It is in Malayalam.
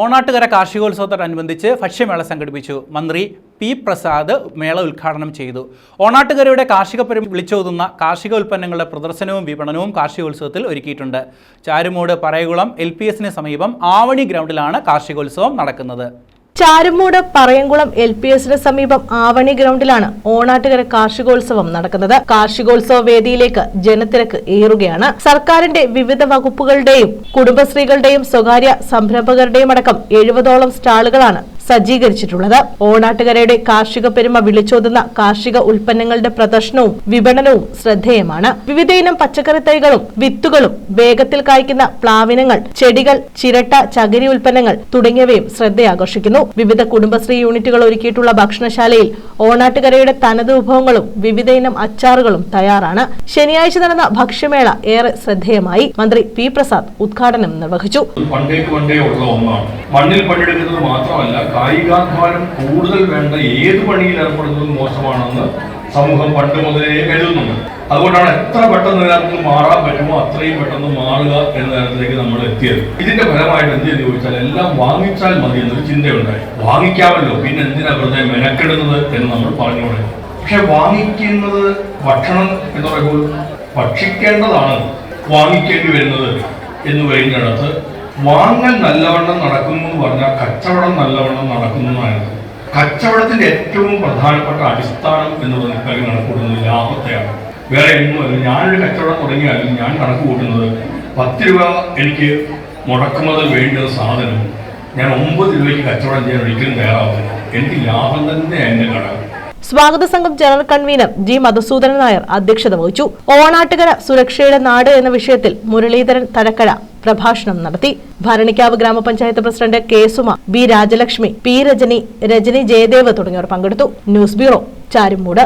ഓണാട്ടുകര കാർഷികോത്സവത്തോടനുബന്ധിച്ച് ഭക്ഷ്യമേള സംഘടിപ്പിച്ചു. മന്ത്രി പി പ്രസാദ് മേള ഉദ്ഘാടനം ചെയ്തു. ഓണാട്ടുകരയുടെ കാർഷിക പരി വിളിച്ചോതുന്ന കാർഷിക ഉൽപ്പന്നങ്ങളുടെ പ്രദർശനവും വിപണനവും കാർഷികോത്സവത്തിൽ ഒരുക്കിയിട്ടുണ്ട്. ചാരുമൂട് പറയകുളം എൽ സമീപം ആവണി ഗ്രൗണ്ടിലാണ് കാർഷികോത്സവം നടക്കുന്നത്. ചാരുമൂട് പറയംകുളം എൽ പി എസിന് സമീപം ആവണി ഗ്രൗണ്ടിലാണ് ഓണാട്ടുകര കാർഷികോത്സവം നടക്കുന്നത്. കാർഷികോത്സവ വേദിയിലേക്ക് ജനത്തിരക്ക് ഏറുകയാണ്. സർക്കാരിന്റെ വിവിധ വകുപ്പുകളുടെയും കുടുംബശ്രീകളുടെയും സ്വകാര്യ സംരംഭകരുടെയും അടക്കം എഴുപതോളം സ്റ്റാളുകളാണ് സജ്ജീകരിച്ചിട്ടുള്ളത്. ഓണാട്ടുകരയുടെ കാർഷിക പെരുമ വിളിച്ചോതുന്ന കാർഷിക ഉൽപ്പന്നങ്ങളുടെ പ്രദർശനവും വിപണനവും ശ്രദ്ധേയമാണ്. വിവിധയിനം പച്ചക്കറി തൈകളും വിത്തുകളും വേഗത്തിൽ കായ്ക്കുന്ന പ്ലാവിനങ്ങൾ ചെടികൾ ചിരട്ട ചകിരി ഉൽപ്പന്നങ്ങൾ തുടങ്ങിയവയും ശ്രദ്ധയാകർഷിക്കുന്നു. വിവിധ കുടുംബശ്രീ യൂണിറ്റുകൾ ഒരുക്കിയിട്ടുള്ള ഭക്ഷണശാലയിൽ ഓണാട്ടുകരയുടെ തനത് വിഭവങ്ങളും വിവിധയിനം അച്ചാറുകളും തയ്യാറാണ്. ശനിയാഴ്ച നടന്ന ഭക്ഷ്യമേള ഏറെ ശ്രദ്ധേയമായി. മന്ത്രി പി പ്രസാദ് ഉദ്ഘാടനം നിർവഹിച്ചു. മണ്ണിൽ പണിയെടുക്കുന്നത് മാത്രമല്ല കായികാധ്വാനം കൂടുതൽ വേണ്ട ഏത് പണിയിൽ ഏർപ്പെടുന്നതും മോശമാണെന്ന് സമൂഹം പണ്ട് മുതലേ കരുതുന്നുണ്ട്. അതുകൊണ്ടാണ് എത്ര പെട്ടെന്ന് ഇതിനകത്ത് മാറാൻ പറ്റുമോ അത്രയും പെട്ടെന്ന് മാറുക എന്ന തരത്തിലേക്ക് നമ്മൾ എത്തിയത്. ഇതിന്റെ ഫലമായിട്ട് എന്ത് ചെയ്തു ചോദിച്ചാൽ എല്ലാം വാങ്ങിച്ചാൽ മതി എന്നൊരു ചിന്തയുണ്ടായി. വാങ്ങിക്കാമല്ലോ പിന്നെ എന്തിനാ വെറുതെ മെനക്കെടുന്നത് എന്ന് നമ്മൾ പറഞ്ഞു പക്ഷെ വാങ്ങിക്കുന്നത് ഭക്ഷണം എന്ന് പറയുമ്പോൾ ഭക്ഷിക്കേണ്ടതാണ്. വാങ്ങിക്കേണ്ടി വരുന്നത് എന്ന് പറയുന്നിടത്ത് വാങ്ങൽ നല്ലവണ്ണം നടക്കുന്നു എന്ന് പറഞ്ഞാൽ കച്ചവടം നല്ലവണ്ണം നടക്കുന്നു എന്നാണ്. കച്ചവടത്തിന്റെ ഏറ്റവും പ്രധാനപ്പെട്ട അടിസ്ഥാനം എന്നുള്ളത് കാര്യം കണക്കൂട്ടുന്നത് ലാഭത്തെയാണ്. വേറെ ഒന്നുമല്ല ഞാനൊരു കച്ചവടം തുടങ്ങിയാലും ഞാൻ കണക്ക് കൂട്ടുന്നത് പത്ത് രൂപ എനിക്ക് മുടക്കുന്നത് വേണ്ട സാധനം ഞാൻ ഒമ്പത് രൂപയ്ക്ക് കച്ചവടം ചെയ്യാൻ ഒരിക്കലും തയ്യാറാവില്ല എനിക്ക് ലാഭം തന്നെ എന്റെ ഘടകം സ്വാഗത സംഘം general convener G Madhusoodanan Nair അധ്യക്ഷത വഹിച്ചു. ഓണാട്ടുകര സുരക്ഷയുടെ നാട് എന്ന വിഷയത്തിൽ മുരളീധരൻ തലക്കര പ്രഭാഷണം നടത്തി. ഭരണിക്കാവ് ഗ്രാമപഞ്ചായത്ത് president K Suma B Rajalakshmi P Rajani Rajani Jayadev തുടങ്ങിയവർ പങ്കെടുത്തു. News bureau Charummood.